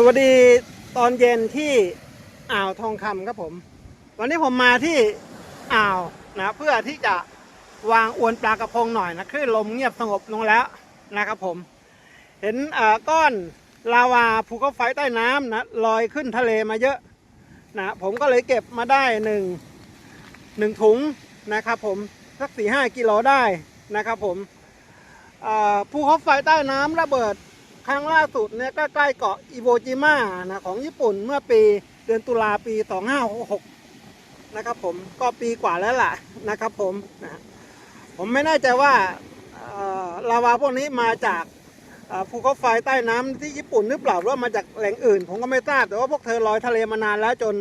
สวัสดีตอนเย็นที่อ่าวทองคำครับผม วันนี้ผมมาที่อ่าวนะเพื่อที่จะวางอวนปลากระพงหน่อยนะคลื่นลมเงียบสงบลงแล้วนะครับผม เห็นอ่อก้อนลาวาภูเขาไฟใต้น้ำนะลอยขึ้นทะเลมาเยอะนะผมก็เลยเก็บมาได้หนึ่งหนึ่งถุงนะครับผมสักสี่ห้ากิโลได้นะครับผมภูเขาไฟใต้น้ำระเบิด ครั้งล่าสุดเนี่ยก็ใกล้เกาะอิโบจิมานะของญี่ปุ่นเมื่อปีเดือนตุลาปี 2566 นะครับผมก็ปีกว่าแล้วล่ะนะครับผมนะผมไม่แน่ใจว่าลาวาพวกนี้มาจากภูเขาไฟใต้น้ำที่ญี่ปุ่นหรือเปล่าหรือว่ามาจากแหล่งอื่น ผมก็ไม่ทราบแต่ว่าพวกเธอลอยทะเลมานานแล้วจน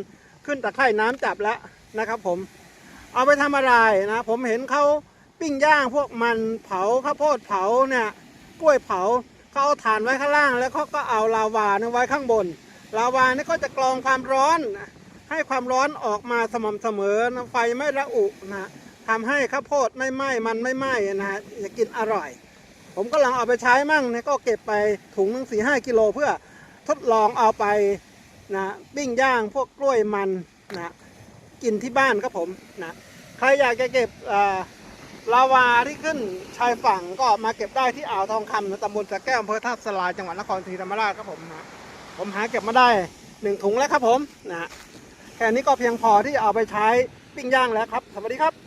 ขึ้นตะไคร่น้ำจับแล้วนะครับผมเอาไปทำอะไรนะผมเห็นเขาปิ้งย่างพวกมันเผาข้าวโพดเผาเนี่ยกล้วยเผา เขาเอาถ่านไว้ข้างล่าง แล้วเขาก็เอาลาวานไว้ข้างบน ลาวานี่ก็จะกรองความร้อน ให้ความร้อนออกมาสม่ำเสมอนะไฟไม่ระอุนะทำให้ข้าวโพดไม่ไหม้มันไม่ไหม้นะฮะจะกินอร่อย ผมก็ลังเอาไปใช้มั่งเนี่ยก็เก็บไปถุงนึงสี่ห้ากิโลเพื่อทดลองเอาไปนะปิ้งย่างพวกกล้วยมันนะกินที่บ้านครับผมนะใครอยากจะเก็บอ่า ลาวาที่ขึ้นชายฝั่งก็มาเก็บได้ที่อ่าวทองคำนตำบลสะแก้วอำเภอท่าสลายจังหวัดนครศรีธรรมราชครับผมนะผมหาเก็บมาได้หนึ่งถุงแล้วครับผมนะแค่นี้ก็เพียงพอที่จะเอาไปใช้ปิ้งย่างแล้วครับ สวัสดีครับ